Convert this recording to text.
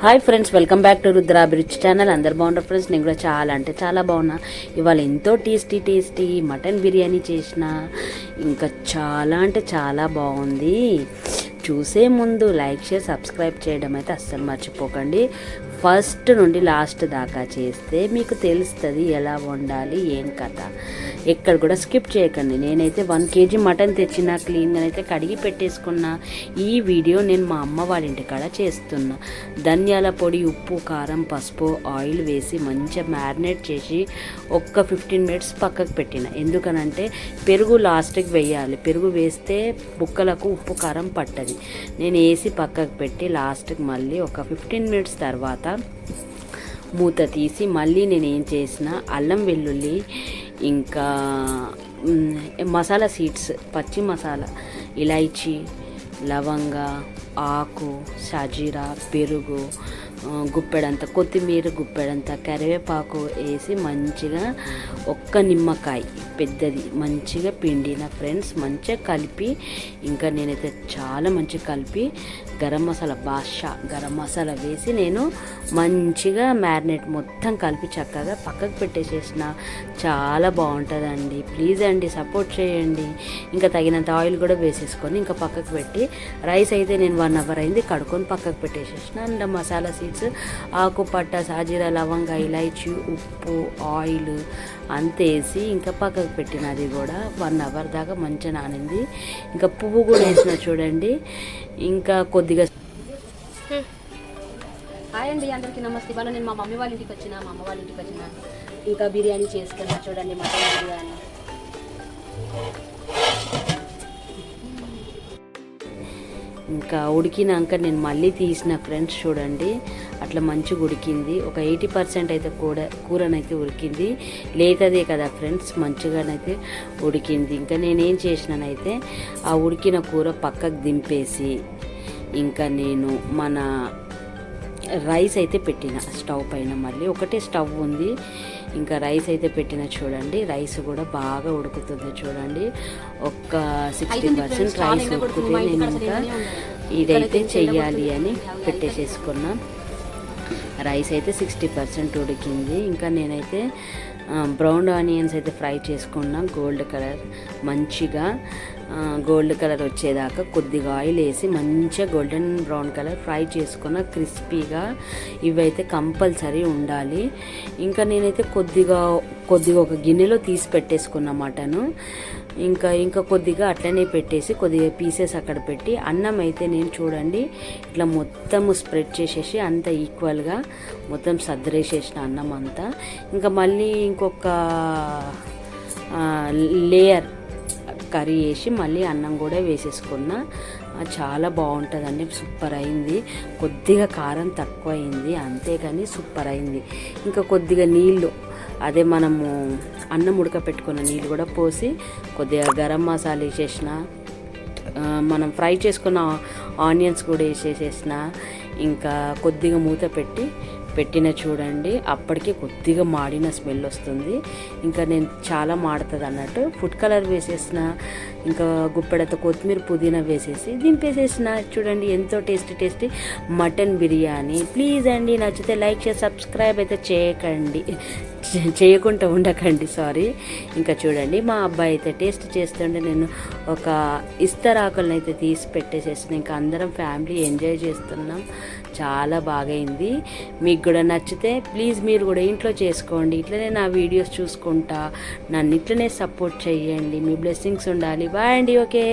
Hi friends welcome back to Rudrabhiruchi channel. అందరు బాగుంటారు friends? నేను కూడా చాలా అంటే చాలా బాగున్నా. ఇవాళ ఎంతో టేస్టీ టేస్టీ మటన్ బిర్యానీ చేసిన. ఇంకా చాలా అంటే చాలా బాగుంది. చూసే ముందు లైక్ షేర్ సబ్స్క్రైబ్ చేయడం అయితే అస్సలు మర్చిపోకండి. ఫస్ట్ నుండి లాస్ట్ దాకా చేస్తే మీకు తెలుస్తుంది ఎలా వండాలి ఏం కథ. ఎక్కడ కూడా స్కిప్ చేయకండి. నేనైతే వన్ కేజీ మటన్ తెచ్చిన క్లీన్గా అయితే కడిగి పెట్టేసుకున్నా ఈ వీడియో నేను మా అమ్మ వాళ్ళ ఇంటికాడ చేస్తున్నా. ధనియాల పొడి ఉప్పు కారం పసుపు ఆయిల్ వేసి మంచిగా మ్యారినేట్ చేసి ఒక్క ఫిఫ్టీన్ మినిట్స్ పక్కకు పెట్టిన. ఎందుకనంటే పెరుగు లాస్ట్కి వేయాలి. పెరుగు వేస్తే బుక్కలకు ఉప్పు కారం పట్టది. నేను వేసి పక్కకు పెట్టి లాస్ట్కి మళ్ళీ ఒక ఫిఫ్టీన్ మినిట్స్ తర్వాత మూత తీసి మళ్ళీ నేను ఏం చేసిన అల్లం వెల్లుల్లి ఇంకా మసాలా సీడ్స్ పచ్చి మసాలా ఇలైచి లవంగ ఆకు షాజీరా పెరుగు గుప్పెడంత కొత్తిమీర గుప్పెడంత కరివేపాకు వేసి మంచిగా ఒక్క నిమ్మకాయ పెద్దది మంచిగా పిండిన ఫ్రెండ్స్ మంచిగా కలిపి ఇంకా నేనైతే చాలా మంచిగా కలిపి గరం మసాలా బాషా గరం మసాలా వేసి నేను మంచిగా మ్యారినేట్ మొత్తం కలిపి చక్కగా పక్కకు పెట్టేసేసిన. చాలా బాగుంటుందండి. ప్లీజ్ అండి సపోర్ట్ చేయండి. ఇంకా తగినంత ఆయిల్ కూడా వేసేసుకొని ఇంకా పక్కకు పెట్టి రైస్ అయితే నేను వన్ అవర్ అయింది కడుక్కొని పక్కకు పెట్టేసేసిన. అండ్ మసాలా సీడ్స్ ఆకు పట్ట సాజీరా లవంగ ఇలాచి ఉప్పు ఆయిల్ అంతేసి ఇంకా పక్కకు పెట్టిన అది కూడా వన్ అవర్ దాకా మంచిగా నానింది. ఇంకా పువ్వు కూడా వేసిన చూడండి. ఇంకా కొద్దిగా హాయ్ అండి అందరికీ నమస్తే. ఇవాళ నేను మా మమ్మీ వాళ్ళ ఇంటికి వచ్చిన మా అమ్మ వాళ్ళ ఇంటికి వచ్చిన. ఇంకా బిర్యానీ చేసుకున్నా చూడండి మటన్ బిర్యానీ. ఇంకా ఉడికినాక నేను మళ్ళీ తీసిన ఫ్రెండ్స్ చూడండి. అట్లా మంచిగా ఉడికింది. ఒక ఎయిటీ పర్సెంట్ అయితే కూర కూరనైతే ఉడికింది. లేతదే కదా ఫ్రెండ్స్ మంచిగానైతే ఉడికింది. ఇంకా నేనేం చేసినానైతే ఆ ఉడికిన కూర పక్కకు దింపేసి ఇంకా నేను మన రైస్ అయితే పెట్టిన. స్టవ్ పైన మళ్ళీ ఒకటే స్టవ్ ఉంది. ఇంకా రైస్ అయితే పెట్టిన చూడండి. రైస్ కూడా బాగా ఉడుకుతుంది చూడండి. ఒక్క సిక్స్టీ పర్సెంట్ రైస్ ఉడికితే నేను ఇంకా ఇదైతే చెయ్యాలి అని పెట్టేసేసుకున్నా. రైస్ అయితే సిక్స్టీ పర్సెంట్ ఉడికింది. ఇంకా నేనైతే బ్రౌన్ ఆనియన్స్ అయితే ఫ్రై చేసుకున్నా గోల్డ్ కలర్ మంచిగా గోల్డ్ కలర్ వచ్చేదాకా కొద్దిగా ఆయిల్ వేసి మంచిగా గోల్డెన్ బ్రౌన్ కలర్ ఫ్రై చేసుకున్న క్రిస్పీగా ఇవైతే కంపల్సరీ ఉండాలి. ఇంకా నేనైతే కొద్దిగా కొద్దిగా ఒక గిన్నెలో తీసి పెట్టేసుకున్న మటను. ఇంకా ఇంకా కొద్దిగా అట్లనే పెట్టేసి కొద్దిగా పీసెస్ అక్కడ పెట్టి అన్నం అయితే నేను చూడండి ఇట్లా మొత్తము స్ప్రెడ్ చేసేసి అంత ఈక్వల్గా మొత్తం సర్దరేసేసిన అన్నం అంతా. ఇంకా మళ్ళీ ఇంకొక లేయర్ కర్రీ వేసి మళ్ళీ అన్నం కూడా వేసేసుకున్నా. చాలా బాగుంటుందండి సూపర్ అయింది. కొద్దిగా కారం తక్కువ అయింది అంతేగాని సూపర్ అయింది. ఇంకా కొద్దిగా నీళ్ళు అదే మనము అన్నం ఉడకపెట్టుకున్న నీళ్ళు కూడా పోసి కొద్దిగా గరం మసాలా వేసేసిన మనం ఫ్రై చేసుకున్న ఆనియన్స్ కూడా వేసేసేసిన ఇంకా కొద్దిగా మూత పెట్టి పెట్టిన చూడండి అప్పటికి కొద్దిగా మాడిన స్మెల్ వస్తుంది. ఇంకా నేను చాలా మాడుతుంది అన్నట్టు. ఫుడ్ కలర్ వేసేసిన ఇంకా గుప్పెడతో కొత్తిమీర పుదీనా వేసేసి దింపేసేసిన. చూడండి ఎంతో tasty tasty mutton biryani. Please అండి నచ్చితే లైక్ చేసి సబ్స్క్రైబ్ అయితే చేయకండి. చే- చేయకుండా ఉండకండి సారీ ఇంకా చూడండి మా అబ్బాయి అయితే టేస్ట్ చేస్తుంటే నేను ఒక ఇస్తరాకులను అయితే తీసి పెట్టేసేసిన. ఇంకా అందరం ఫ్యామిలీ ఎంజాయ్ చేస్తున్నాం. చాలా బాగైంది. మీకు కూడా నచ్చితే ప్లీజ్ మీరు కూడా ఇంట్లో చేసుకోండి. ఇట్లనే నా వీడియోస్ చూసుకుంటా. నన్ను ఇట్లనే సపోర్ట్ చేయండి మీ బ్లెస్సింగ్స్ ఉండాలి. బాయ్ అండి. ఓకే